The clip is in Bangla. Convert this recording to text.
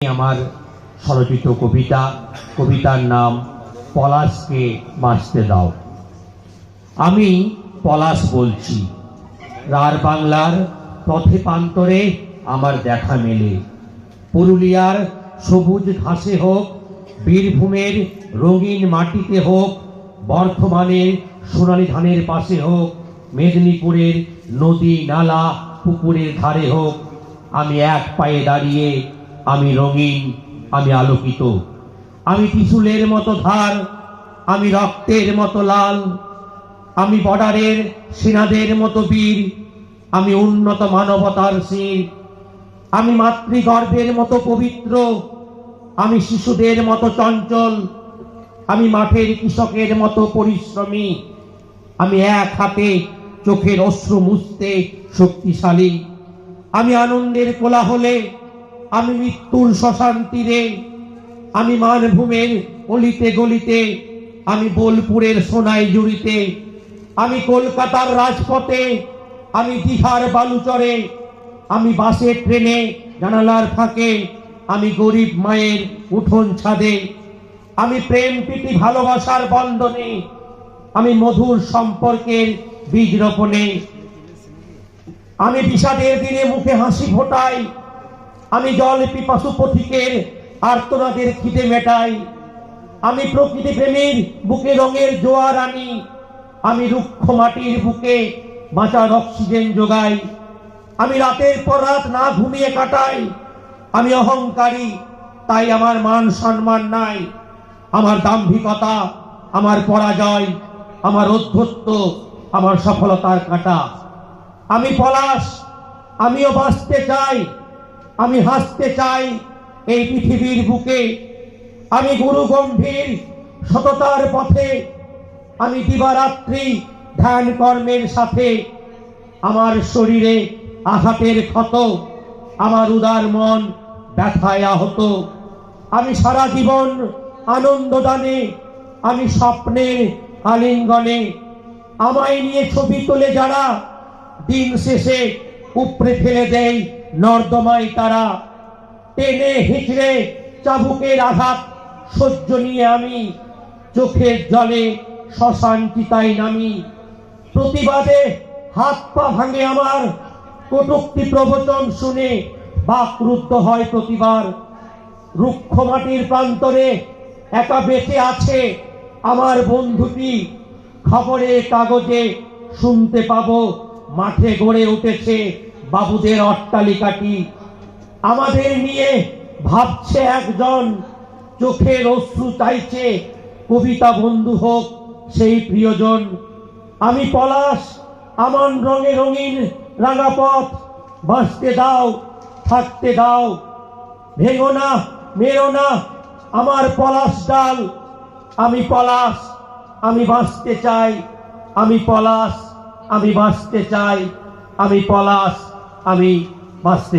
আমার স্বরচিত কবিতা, কবিতার নাম পলাশকে বাঁচতে দাও। আমি পলাশ বলছি, রার বাংলার পথে প্রান্তরে আমার দেখা মেলে। পুরুলিয়ার সবুজ ঘাসে হোক, বীরভূমের রঙিন মাটিতে হোক, বর্ধমানের সোনালী ধানের পাশে হোক, মেদিনীপুরের নদী, নালা, পুকুরের ধারে হোক, আমি এক পায়ে দাঁড়িয়ে আমি রঙিন, আমি আলোকিত। আমি ত্রিশূলের মতো ধার, আমি রক্তের মতো লাল। আমি বর্ডারের সেনাদের মতো বীর, আমি উন্নত মানবতার শির। আমি মাতৃগর্ভের মতো পবিত্র, আমি শিশুদের মতো চঞ্চল। আমি মাঠের কৃষকের মতো পরিশ্রমী। আমি এক হাতে চোখের অশ্রু মুছতে শক্তিশালী। আমি আনন্দের কোলাহলে আমি মৃত্যুর শ্মশান তীরে, আমি মানভূমের অলিতে গলিতে, আমি বোলপুরের সোনাই জুড়িতে, আমি কলকাতার রাজপথে, আমি দীঘার বালুচরে, আমি বাসে ট্রেনে, জানালার ফাঁকে, আমি গরিব মায়ের উঠোন ছাদে, আমি প্রেম প্রীতি ভালোবাসার বন্ধনে, আমি মধুর সম্পর্কের বীজ রোপণে, আমি বিষাদের দিনে মুখে হাসি ফোটাই আমি জল পিপাসু পথিকের আর্তনাদের খিদে মেটাই। আমি প্রকৃতি প্রেমীর বুকে রঙের জোয়ার আনি। আমি রুক্ষ মাটির বুকে বাঁচার অক্সিজেন যোগাই। আমি রাতের পর রাত না ঘুমিয়ে কাটাই। আমি অহংকারী, তাই আমার মান সম্মান নাই। আমার দাম্ভিকতা, আমার পরাজয়, আমার অধ্যত্ব আমার সফলতার কাঁটা। আমি পলাশ, আমিও বাঁচতে চাই। আমি হাসতে চাই এই পৃথিবীর বুকে। আমি গুরু গম্ভীর সততার পথে। আমি দিবারাত্রি ধ্যান কর্মের সাথে। আমার শরীরে আঘাতের ক্ষত, আমার উদার মন ব্যথায় আহত। আমি সারা জীবন আনন্দদানে আমি স্বপ্নের আলিঙ্গনে। আমায় নিয়ে ছবি তোলে যারা, দিন শেষে উপড়ে ফেলে দেয় নর্দমায় তারা টেনে হিচড়ে চাবুকের আঘাত সহ্য নিয়ে আমি চোখের জলে শ্মশান চিতাই নামি। প্রতিবাদে হাত পা ভাঙে আমার কটুক্তি প্রবচন শুনে বাকরুদ্ধ হয় প্রতিবার। রুক্ষ মাটির প্রান্তরে একা বেঁচে আছে আমার বন্ধুটি। খবরে কাগজে শুনতে পাবো, মাঠে গড়ে উঠেছে বাবুদের অট্টালিকাটি আমাদের নিয়ে ভাবছে একজন। চোখের অশ্রু চাইছে, কবিতা বন্ধু হোক সেই প্রিয়জন। আমি পলাশ, আমার রঙে রঙিন রাঙা পথ বাঁচতে দাও, থাকতে দাও। ভেঙো না, মেরো না আমার পলাশ ডাল। আমি পলাশ, আমি বাঁচতে চাই। আমি পলাশ, আমি বাঁচতে চাই। আমি পলাশ। আমি বাঁচতে